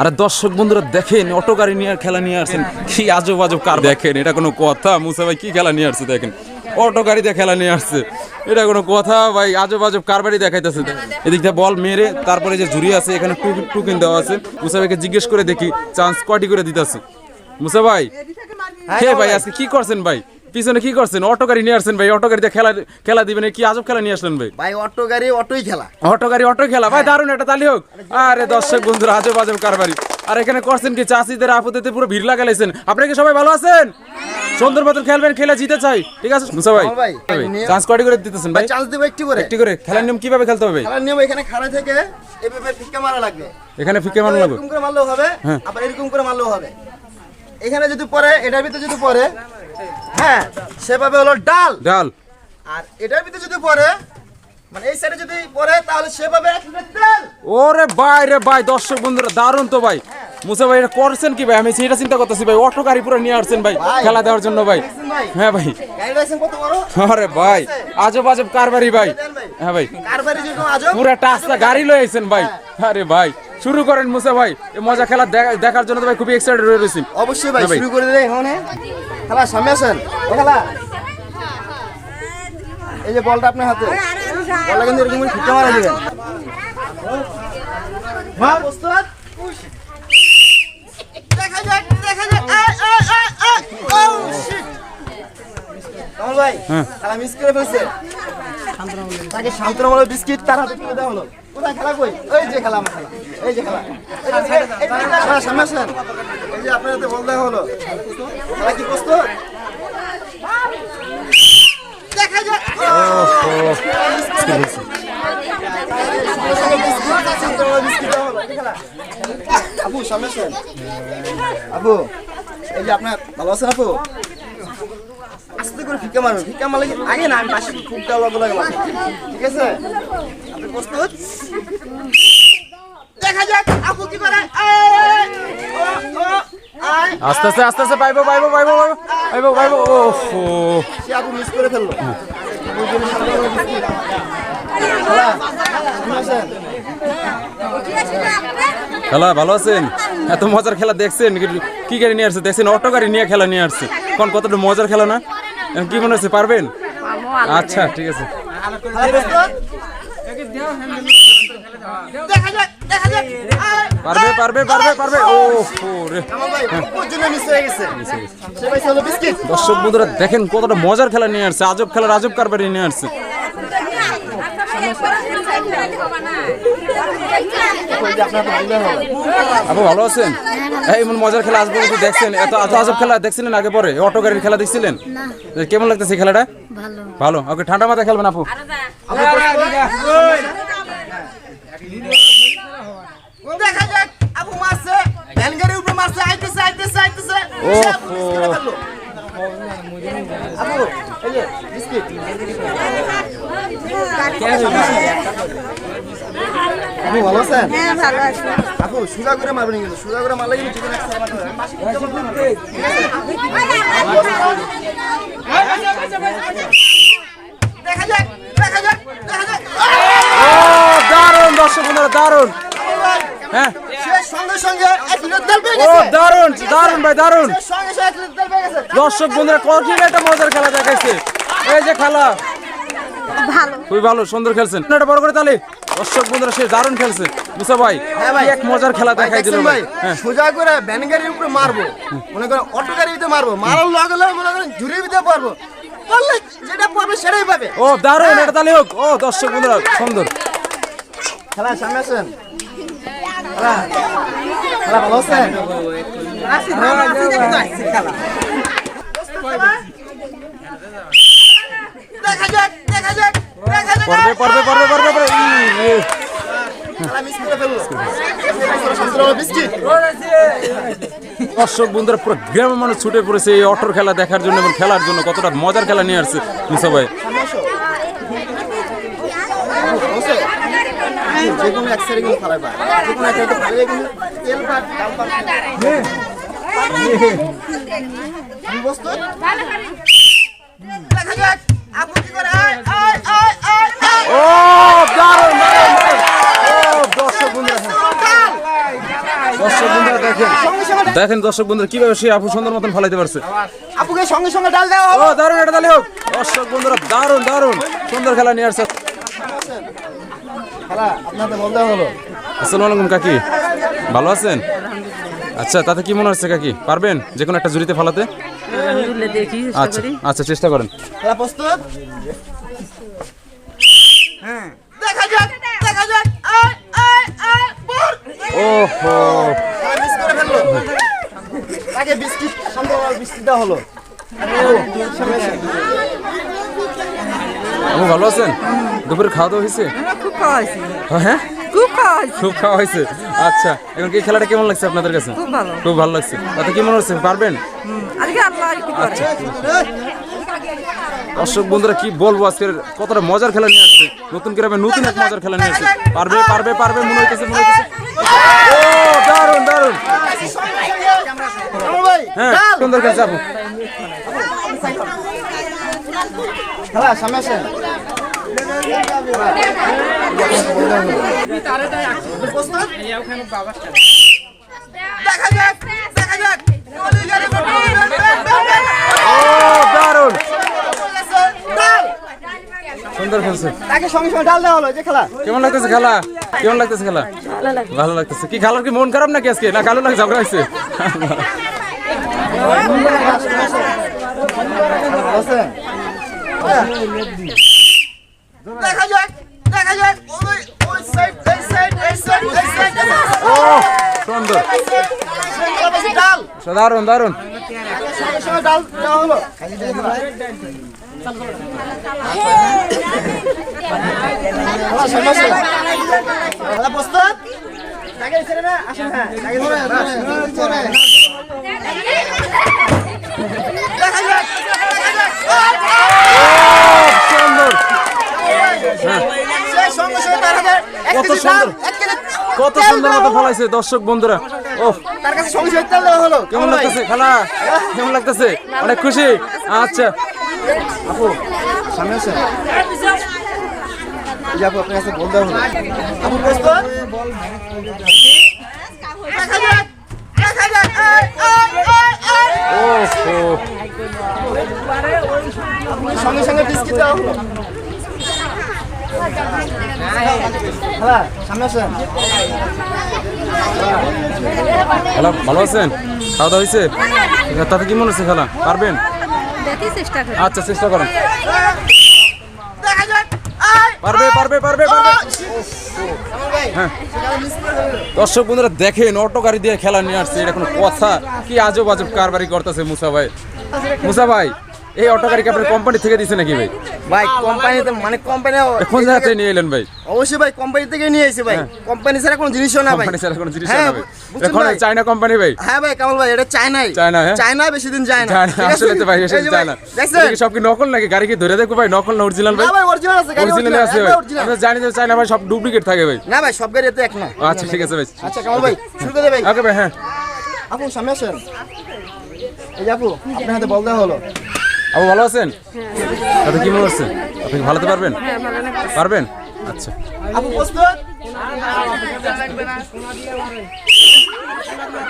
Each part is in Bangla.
আরে দর্শক বন্ধুরা দেখেন অটো গাড়ি নিয়ে আর খেলা নিয়ে আসছেন। কি আজব আজব কার দেখেন এটা কোনো কথা। মুসা ভাই কি খেলা নিয়ে আসছে দেখেন। অটো গাড়িতে খেলা নিয়ে আসছে। এটা কোনো কথা ভাই আজব আজব কার বাড়ি দেখাইতেছে। এদিক থেকে বল মেরে তারপরে যে ঝুড়ি আছে এখানে টুকিন দেওয়া আছে। মুসা ভাইকে জিজ্ঞেস করে দেখি চান্স কয়টি করে দিতেছে। মুসা ভাই হে ভাই আজকে কি করছেন ভাই? পিছনে কি করছেন? অটো গাড়ি নিয়ে আসছেন ভাই অটো গাড়িতে খেলা খেলা দিবেন কি আজব খেলা নিয়ে আসলেন ভাই? ভাই অটো গাড়ি অটোই খেলা। অটো গাড়ি অটো খেলা। ভাই দারুণ একটা তালি হোক। আরে দর্শক বন্ধুরা আজব আজব কারবারি। আর এখানে করছেন কি? চাষিদের আপত্তিতে পুরো ভিড় লাগাইছেন। আপনারা কি সবাই ভালো আছেন? সুন্দর মতন খেলবেন খেলে জিতে চাই। ঠিক আছে? মুসা ভাই হ্যাঁ চান্স কয়টি করে দিতেছেন ভাই? চান্স দেবো একটু করে। একটি করে। খেলার নিয়ম কীভাবে খেলতে হবে খেলার নিয়ম এখানে খাড়া থেকে এভাবে ফিক্কা মারা লাগবে। এখানে ফিকে মারুন লাগবে। এরকম করে মারলেও হবে হ্যাঁ। আবার এরকম করে মারলেও হবে। এখানে যদি পরে এটার ভিতরে যদি পরে হ্যাঁ সেভাবে হলো ডাল। ডাল। আর এটার ভিতরে যদি পরে মানে এই সাইডে যদি পরে তাহলে সেভাবে ওরে ভাই রে ভাই দর্শক বন্ধুরা দারুণ তো ভাই। মুসা ভাই এটা করছেন কি ভাই? আমি সেটা চিন্তা করতেছি ভাই অটো গাড়ি পুরো নিয়ে আসছেন ভাই ভাই। খেলা দেওয়ার জন্য ভাই। ভাই? হ্যাঁ ভাই। আরে ভাই আজব আজব কারবারি ভাই। হ্যাঁ ভাই। কারবারি যেরকম আজব পুরো টাস্তা গাড়ি লয়ে আইছেন ভাই। আরে ভাই শুরু করেন মুসা ভাই। এই মজা খেলা দেখা- দেখার জন্য তো ভাই খুবই এক্সাইটেড হয়ে রয়েছি অবশ্যই ভাই হ্যাঁ শুরু করে দিলে এখানে খেলা সামনে আসেন। ও খেলা। এই যে বলটা আপনার হাতে। বলটা কিন্তু এরকম ফিটে মারা দিবেন ভাই হ্যাঁ। খেলা মিস করে ফেলছে। তাকে শান্তনামূলক বিস্কিট তার হাতে তুলে দেওয়া হলো। কোথায় খেলা কই? ওই যে খেলা আমার খেলা। এই যে খেলা। এই এই- এই- এই- খেলা। সামনে আসেন। এই যে আপনার হাতে বল দেওয়া হলো। খেলা কি প্রস্তুত? দেখা যাক। এই আপু সামনে আসেন। আপু এই যে আপনার ভালো আছেন আপু? আস্তে করে ফিকা মারবেন ফিকা মারলে আগে না আমি পাশে ফুটটা লগে লগে ঠিক আছে? আপনি প্রস্তুত? দেখা যাক আপু কি করে! ও, ও! আস্তে আস্তে আস্তে আস্তে পাইবো পাইবো পাইবো পাইবো পাইবো ওফো সে আপু মিস করে ফেলল। খেলা, ভালো আছেন? এত মজার খেলা দেখছেন? কি- গাড়ি নিয়ে আসছে? দেখছেন অটো গাড়ি নিয়ে খেলা নিয়ে আসছে। কোন কতটা মজার খেলা না? এখন কি মনে হচ্ছে পারবেন? আচ্ছা ঠিক আছে। দেখা যাক! পারবে পারবে পারবে পারবে। ও রে। হয়ে দর্শক বন্ধুরা দেখেন কতটা মজার খেলা নিয়ে আসছে। আজব খেলার আজব কারবারি নিয়ে আসছে। আপু ভালো আছেন? এই এমন মজার খেলা আসবে কিন্তু দেখছেন। এত এত আজব খেলা দেখছিলেন আগে পরে? অটো গাড়ির খেলা দেখছিলেন? কেমন লাগতেছে খেলাটা? ভালো। ভালো। ওকে ঠান্ডা মাথায় খেলবেন আপু। আইতেছে আইতেছে আইতেছে ও, সে আপু miss করে ফেলল। আপু এই যে বিস্কিট আপু ভালো আছেন হ্যাঁ ভালো আছি আপু সুজা করে মারবেন কিন্তু সুজা করে মারলে কিন্তু ঠিক আছে দেখা যাক দেখা যাক দেখা যাক ও দারুণ দর্শক বন্ধুরা দারুণ হ্যাঁ সে সঙ্গে সঙ্গে এক লিটার তেল পেয়ে ও গেছে দারুণ গেছে। দর্শক বন্ধুরা কঠিন একটা মজার খেলা দেখাইছে? এই যে খেলা। ভালো। খুবই ভালো সুন্দর খেলছেন। এটা বড় করে তালে। দর্শক বন্ধুরা সে দারুণ খেলছে। মুসা ভাই হ্যাঁ ভাই। এক মজার খেলা দেখাই দিল ভাই। হ্যাঁ। সোজা করে ভ্যান গাড়ির উপরে মারবো। মনে করেন অটো গাড়ির ভিতরে মারবো। মারার লগে লগে মনে করেন ঝুড়ির ভিতরে পারব পারলে যেটা পারবে সেটাই পাবে। ও দারুণ এটা তালে হোক। ও দর্শক বন্ধুরা সুন্দর। খেলা সামনে খেলা। খেলা ভালো আছেন? পড়বে দর্শক বন্ধুরা পুরো গ্রামের মানুষ ছুটে পড়েছে এই অটোর খেলা দেখার জন্য এবং খেলার জন্য। কতটা মজার খেলা নিয়ে আসছে মুসা ভাই। সামনে আসো বসে যে কোনো এক সাইডে কিন্তু ফালাই পায়। যে কোনো একটা ফালাই কিন্তু তেল পাট ডাল ডাল দেখেন দর্শক বন্ধুরা কীভাবে সে আপু সুন্দর মতন ফালাইতে পারছে? আপুকে সঙ্গে সঙ্গে ডাল দেওয়া ও দারুণ এটা তাহলে হোক। দর্শক বন্ধুরা দারুণ দারুণ। সুন্দর খেলা নিয়ে আসছে। খেলা আপনাদের বলতে হলো। আসসালামু আলাইকুম কাকি। ভালো আছেন? আচ্ছা তাতে কি মনে হচ্ছে কাকি? পারবেন? যে কোনো একটা জুড়িতে ফালাতে? আচ্ছা আচ্ছা চেষ্টা করেন। খেলা প্রস্তুত? হ্যাঁ। দেখা যাক দেখা যাক। আয় আয় আয় বল! ওহো। খেলা মিস করে ফেলল। তাকে বিস্কিট সন্ধ্যা হলো। ভালো আছেন? দুপুরে খাওয়া দাওয়া হয়েছে? খুব খাওয়া হয়েছে। হ্যাঁ? খুব খাওয়া হয়েছে। খুব খাওয়া হয়েছে? আচ্ছা এখন কি খেলাটা কেমন লাগছে আপনাদের কাছে? খুব ভালো। খুব ভালো লাগছে। তাতে কি মনে হচ্ছে পারবেন? আজকে আল্লাহ আচ্ছা। দর্শক বন্ধুরা কি বলব আজকের কতটা মজার খেলা নিয়ে আসছে। নতুন গ্রামে নতুন এক মজার খেলা নিয়ে আসছে। পারবে পারবে পারবে মনে হইতেছে মনে হইতেছে। ও দারুণ দারুণ। আমার হ্যাঁ সুন্দর খেলছে আপু খেলা সামনে আসেন। দেখা যাক দেখা যাক ও দারুণ সুন্দর খেলছে। তাকে সঙ্গে সঙ্গে ডাল দেওয়া হলো যে খেলা। কেমন লাগতেছে খেলা? কেমন লাগতেছে খেলা? ভালো লাগতেছে। কি খেলার কি মন খারাপ নাকি আজকে? না কালো লাগে ঝগড়া হয়েছে? বসেন। দেখা যাক দেখা যাক ওই ওই সাইড এই সাইড এই সাইড এই সাইড ও সুন্দর। ডাল দারুণ দারুণ। সঙ্গে সঙ্গে ডাল দেওয়া হলো খেলা সামনে আসেন। খেলা প্রস্তুত তাকে ছেড়ে না আসেন হ্যাঁ তাকে ধরে ধরে দেখা যাক দেখা যাক সুন্দর সে সঙ্গে সঙ্গে তার হাতে এক কত সুন্দর। কত সুন্দর মতো। ফলাইছে দর্শক বন্ধুরা। ও তার কাছে সঙ্গে সঙ্গে তেল হলো। কেমন লাগতেছে খেলা? কেমন লাগতেছে? অনেক খুশি? আচ্ছা। আপু সামনে যে আপু আপনার কাছে বল দেওয়া হলো। আপু প্রস্তুত সঙ্গে সঙ্গে বিস্কিট দেওয়া হলো। হ্যাঁ খেলা ভালো আছেন? খাওয়া দাওয়া হয়েছে তাতে কি মনে হচ্ছে খেলা? পারবেন? দেখি চেষ্টা করি। আচ্ছা চেষ্টা করেন। পারবে পারবে পারবে হ্যাঁ। দর্শক বন্ধুরা দেখেন অটো গাড়ি দিয়ে খেলা নিয়ে আসছে। এটা কোনো কথা। কি আজব আজব কারবারি করতেছে মুসা ভাই। মুসা ভাই এই অটো গাড়ি কি আপনার কোম্পানি থেকে দিছে নাকি ভাই? ভাই কোম্পানিতে মানে কোম্পানি কোন জায়গা থেকে নিয়ে এলেন ভাই? অবশ্যই ভাই কোম্পানি থেকে নিয়ে এসেছি ভাই। কোম্পানি ছাড়া কোনো জিনিসও না ভাই। কোম্পানি ছাড়া কোনো জিনিস হ্যাঁ, না ভাই। এখন চায়না কোম্পানি ভাই। হ্যাঁ ভাই কামাল ভাই এটা চায়নাই চায়না, হ্যাঁ? চায়না বেশি দিন যায় না? আসলে তো ভাই এসে ভাই, চায়না দেখছেন? সব কি নকল নাকি? গাড়ি কি ধরে দেখো ভাই? নকল না অরিজিনাল ভাই? না ভাই অরিজিনাল আছে গাড়ি অরিজিনাল আছে ভাই। আমরা জানি যে চায়না ভাই সব ডুপ্লিকেট থাকে ভাই। না ভাই সব গাড়ি এতে এক না। আচ্ছা ঠিক আছে ভাই। আচ্ছা কামাল ভাই শুরু করে ভাই। ওকে ভাই হ্যাঁ। আপু সামনে আসেন। এই আপু আপনার হাতে বল দেওয়া হলো। আপু ভালো আছেন? তাতে কি মনে হচ্ছে আপনি ভালোতে পারবেন? পারবেন? আচ্ছা। আপু প্রস্তুত?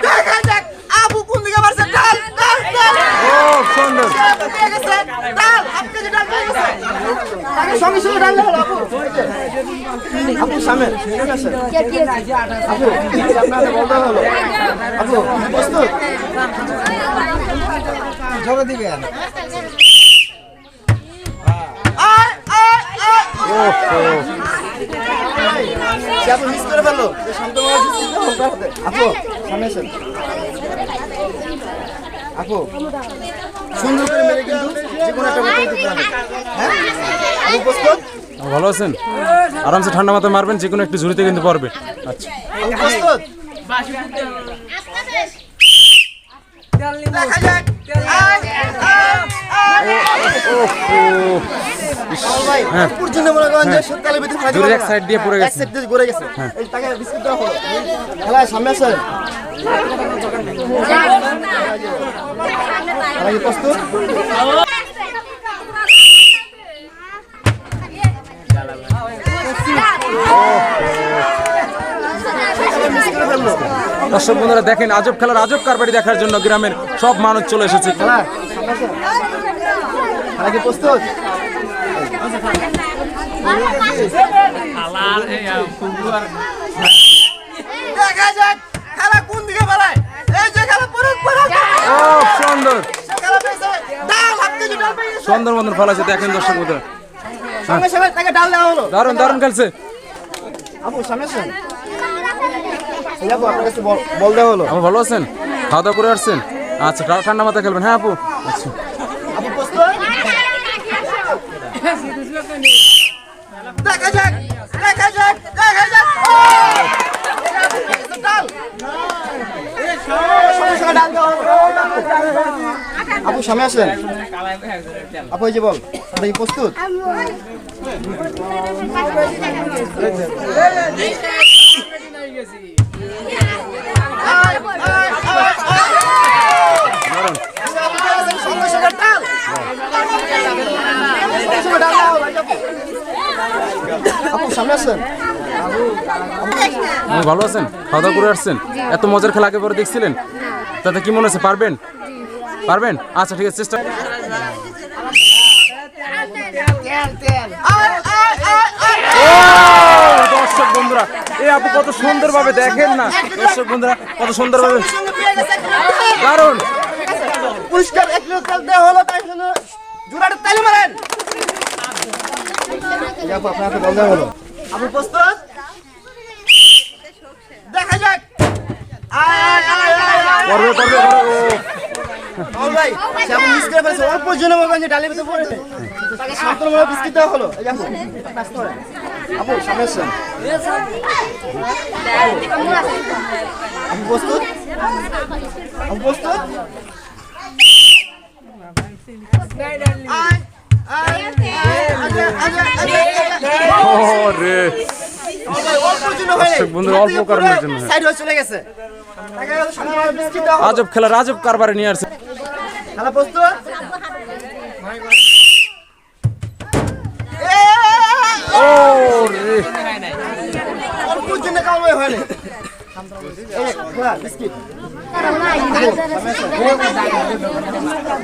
দেখা যাক আপু কোন দিকে মারছে? ডাল ডাল ডাল ও সুন্দর আপু পেয়ে গেছে। ডাল আপু কেজি ডাল পেয়ে গেছে তাকে সঙ্গে সঙ্গে ডাল হলো আপু আপু সামনে। ঠিক আছে আপু হলো। আপু প্রস্তুত? জোরে দিবেন আপু সুন্দর করে মেরে কিন্তু যে কোনো একটা দিতে হবে। হ্যাঁ? আপু প্রস্তুত ভালো আছেন? আরামসে ঠান্ডা মাথায় মারবেন যে কোনো একটু ঝুড়িতে কিন্তু পারবে আচ্ছা। প্রস্তুত দেখা যাক। প্রস্তুত? খেলা miss করে ফেলল। খেললো দর্শক বন্ধুরা দেখেন আজব খেলার আজব কারবারি দেখার জন্য গ্রামের সব মানুষ চলে এসেছে। খেলা? খেলা কি প্রস্তুত? দেখা যাক খেলা কোন দিকে বাড়ায় এই যে খেলা পড়ুক পড়ুক ও সুন্দর। মতন ফলাছে দেখেন দর্শক বন্ধুরা। দারুণ দারুণ খেলছে। আপু সামনে বল দেওয়া হলো। আপু ভালো আছেন? খাওয়া দাওয়া করে আসছেন? আচ্ছা ঠান্ডা মাথা খেলবেন। হ্যাঁ আপু? আচ্ছা। আপু দেখা যাক দেখা যাক দেখা যাক। সামনে আসেন। আপু এই যে বল আপনি কি প্রস্তুত? আপু সামনে আসেন। ভালো আছেন? খাওয়া দাওয়া করে আসছেন? এত মজার খেলা আগে পরে দেখছিলেন? তাতে কি মনে হচ্ছে পারবেন? পারবেন? আচ্ছা ঠিক আছে চেষ্টা দর্শক বন্ধুরা এই আপু কত সুন্দরভাবে দেখেন না? দর্শক বন্ধুরা কত সুন্দরভাবে দারুণ! পুরস্কার এক হলো তাই জোড়াটা তালি মারেন। এই আপু আপনার হাতে বল দেওয়া হলো আপু প্রস্তুত দেখা যাক। করবে করবে করবে ও, ভাই সে আপু মিস করে ফেলেছে। অল্প জন্য যে ডালের ভিতরে পড়ে। তাকে সান্ত্বনা বিস্কিট দেওয়া হলো। এই আপু সামনে আসছেন। আপু প্রস্তুত? আপু প্রস্তুত? আয়, বন্ধুরা অল্প কারণের জন্য হয়। হয়ে। আজব খেলার আজব কারবারে নিয়ে আসছে খেলা প্রস্তুত ও রে অল্প জন্য কামাই খোলা, বিস্কিট।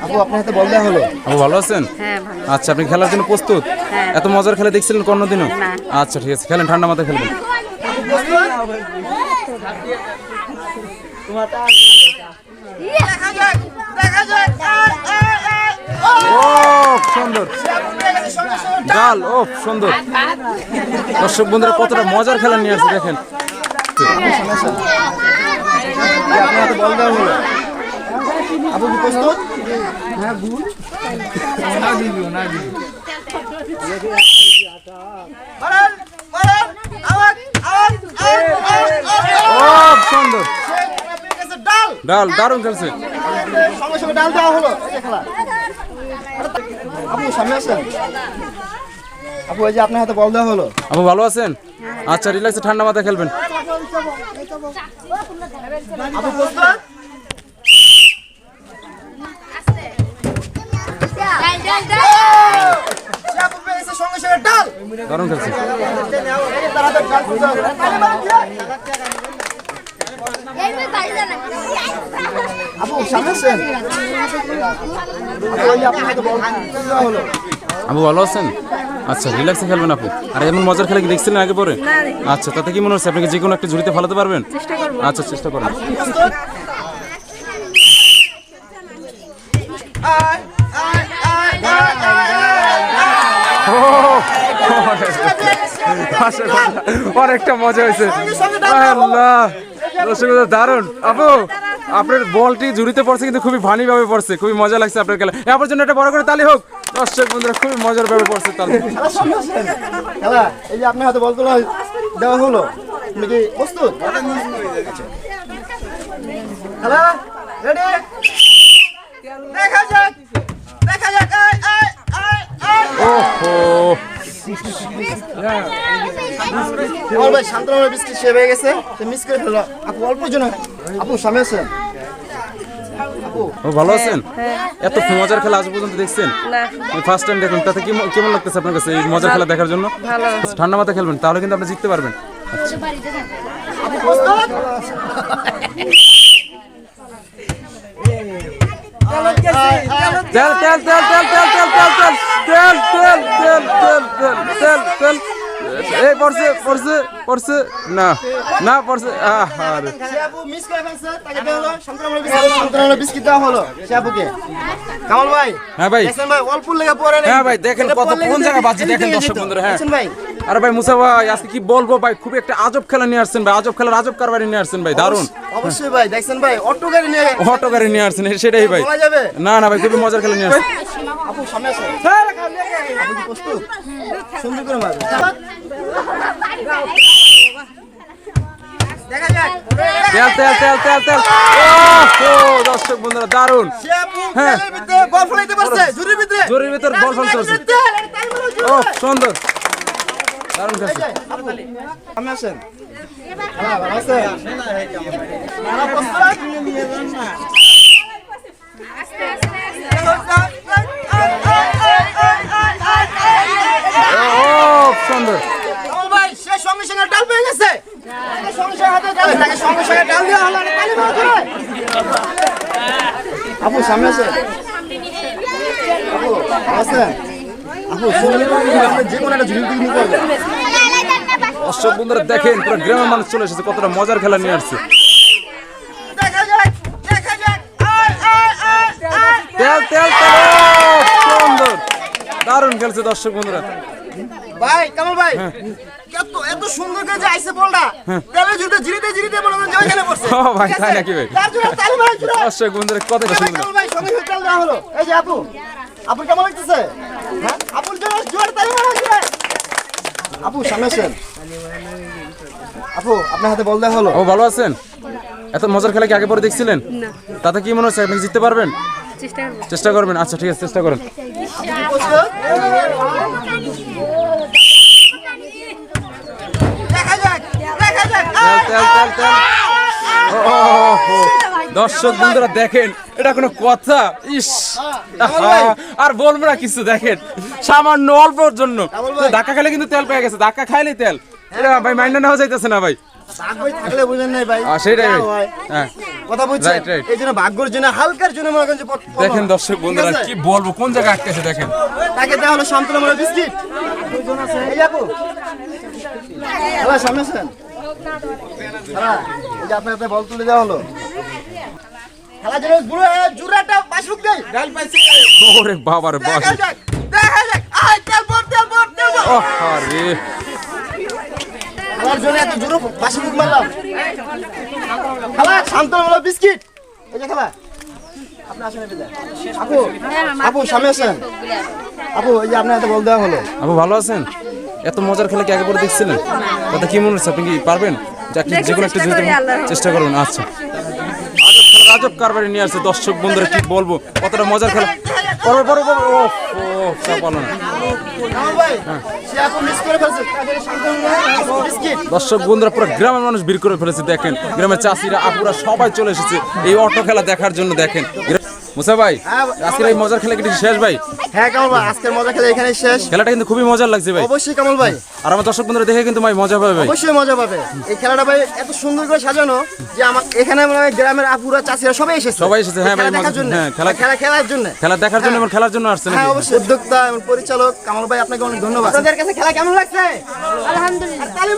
আপু আপনার হাতে বল দেওয়া হলো। আপু ভালো আছেন? হ্যাঁ আচ্ছা আপনি খেলার জন্য প্রস্তুত? হ্যাঁ। এত মজার খেলা দেখছিলেন কোনোদিনও। আচ্ছা ঠিক আছে খেলেন ঠান্ডা মাথায় খেলবেন। সুন্দর। ও সুন্দর। দর্শক বন্ধুরা কতটা মজার খেলা নিয়ে আসছে দেখেন। হাতে বল দেওয়া আপু কি প্রস্তুত? গেছে ডাল। ডাল দারুণ খেলছে। সঙ্গে সঙ্গে ডাল দেওয়া হলো। খেলা। আপু সামনে আসেন। আপু এই যে আপনার হাতে বল দেওয়া হলো। আপু ভালো আছেন? আচ্ছা রিল্যাক্সে ঠান্ডা মাথায় খেলবেন। দারুণ খেলছে। আপু সামনে আপু ভালো আছেন? আচ্ছা রিল্যাক্সে খেলবেন আপু। আর এমন মজার খেলা কি দেখছিলেন আগে পরে? আচ্ছা তাতে কি মনে হচ্ছে আপনাকে যে কোনো একটা ঝুড়িতে ফালাতে পারবেন? আচ্ছা চেষ্টা করেন। আয় ও অনেকটা মজা হয়েছে। আল্লাহ বন্ধুরা, দারুণ। আপু আপনার বলটি ঝুড়িতে পড়ছে কিন্তু খুবই ভানি ভাবে পড়ছে। খুবই মজা লাগছে আপনার খেলা। আপনার জন্য একটা বড় করে তালি হোক। দর্শক বন্ধুরা খুবই মজার ভাবে পড়ছে তালি খেলা এই যে আপনার হাতে দেওয়া হলো। আপনি কি প্রস্তুত? খেলা রেডি? দেখা যাক দেখা যাক আয় আয় আয় আয়। ওহো। ভাই শান্তনু বিস্কিট সে হয়ে গেছে মিস করে ফেলল। আপু অল্প জন্য আপু সামনে আছেন ও ভালো আছেন এত মজার খেলা আজ পর্যন্ত দেখছেন ফার্স্ট টাইম দেখুন তাতে কি কেমন লাগতেছে আপনার কাছে এই মজার খেলা দেখার জন্য ঠান্ডা মাথা খেলবেন তাহলে কিন্তু আপনি জিততে পারবেন তেল তেল তেল তেল তেল তেল তেল তেল তেল তেল তেল তেল তেল তেল এই পড়ছে পড়ছে পড়ছে না না পড়ছে আহ আরে। মিস করে ফেলছে তাকে দেওয়া বিস্কিট বিস্কিট দেওয়া হলো কামাল ভাই হ্যাঁ ভাই। দেখছেন ভাই অল্প লেগে পড়ে হ্যাঁ ভাই, দেখেন কত কোন কিন্তু জায়গায় বাজছে, দেখেন দর্শক বন্ধুরা, হ্যাঁ। ভাই? আরে ভাই মুসা ভাই আজকে কি বলব ভাই খুব একটা আজব খেলা নিয়ে আসছেন ভাই আজব খেলার আজব কারবারি নিয়ে আসছেন ভাই দারুণ অবশ্যই ভাই দেখছেন ভাই অটো গাড়ি নিয়ে অটো গাড়ি নিয়ে আসছেন সেটাই ভাই। না না ভাই খুবই মজার খেলা নিয়ে আসছেন। আপু সামনে কি প্রস্তুত? সুন্দর করে মারবেন তেল তেল তেল তেল হ্যাঁ ভিতরে জুরির ভিতরে বল ফলাইতে সুন্দর দারুণ আসেন আপু সামনে আসেন আপু আছেন আপু যে কোনো একটা ঝুড়ি পিকনিক করবেন দর্শক বন্ধুরা দেখেন পুরো গ্রামের মানুষ চলে এসেছে কতটা মজার খেলা নিয়ে আসছে। তেল তেল সুন্দর দারুণ খেলছে দর্শক বন্ধুরা। ভাই কামাল ভাই। এত এত সুন্দর করে যে আইসে বলটা তেলে জুড়ে জিরিতে জিরিতে মনে করেন যে ওইখানে পড়ছে। ও ভাই, তাই নাকি ভাই? তার জন্য তালি মারা জুড়ে। দর্শক বন্ধুরা কতটা সুন্দর। ভাই সঙ্গে সঙ্গে তালি হলো। এই যে আপু আপুর কেমন লাগতেছে? হ্যাঁ? আপুর জন্য জোর তালি মারা আপু সামনে আসেন। আপু আপনার হাতে বল দেওয়া হলো। ও ভালো আছেন? এত মজার খেলা কি আগে পরে দেখছিলেন? তাতে কি মনে হচ্ছে আপনি জিততে পারবেন? চেষ্টা করবেন? আচ্ছা ঠিক আছে চেষ্টা করেন। তেল তেল তেল। দর্শক বন্ধুরা দেখেন এটা কোনো কথা? ইস আর বলব না কিছু দেখেন। সামান্য অল্পর জন্য। ধাক্কা খেলে কিন্তু তেল পেয়ে গেছে ধাক্কা খাইলে তেল। এটা ভাই মাইন্ডে না যাইতেছে না ভাই। দেখেন দর্শক বন্ধুরা কি বলব কোন জায়গায় আটকেছে দেখেন। তাকে তাহলে শান্তলামরা সামনে আপনার হাতে বল তুলে দেওয়া বুড়ো খেলার জন্য সান্ত্বনামূলক বিস্কিট। আপু আপু সামনে আপু এই যে আপনার হাতে বল দেওয়া হলো আপু ভালো আছেন এত মজার খেলা কি আগে পরে দেখছিলেন? তাতে কি মনে হচ্ছে? আপনি কি পারবেন? যে কোনো একটা চেষ্টা জিনিস করি, আল্লাহর রহমতে। চেষ্টা করুন আচ্ছা। আজব কারবারি নিয়ে আসছে দর্শক বন্ধুরা কি বলব? কতটা মজার খেলা? ও ও না। দর্শক বন্ধুরা পুরো গ্রামের মানুষ ভিড় করে ফেলেছে দেখেন। গ্রামের চাষিরা আপুরা সবাই চলে এসেছে এই অটো খেলা দেখার জন্য দেখেন। মুসা ভাই হ্যাঁ, আজকের এই মজার খেলা কি শেষ ভাই? হ্যাঁ কামাল ভাই আজকের মজা খেলা এখানে শেষ। খেলাটা কিন্তু খুবই মজার লাগছে ভাই। অবশ্যই কামাল ভাই। আর আমার দর্শক বন্ধুরা দেখে কিন্তু ভাই মজা পাবে ভাই। অবশ্যই মজা পাবে। এই খেলাটা ভাই এত সুন্দর করে সাজানো যে আমার এখানে মনে হয় গ্রামের আপুরা চাষিরা সবাই এসেছে। সবাই এসেছে, হ্যাঁ ভাই, দেখার জন্য। হ্যাঁ, খেলা- খেলা খেলার জন্য। খেলা দেখার জন্য এবং খেলার জন্য আসছে হ্যাঁ অবশ্যই। উদ্যোক্তা এবং পরিচালক কামাল ভাই আপনাকে অনেক ধন্যবাদ। আপনাদের কাছে খেলা কেমন লাগছে? আলহামদুলিল্লাহ। তালি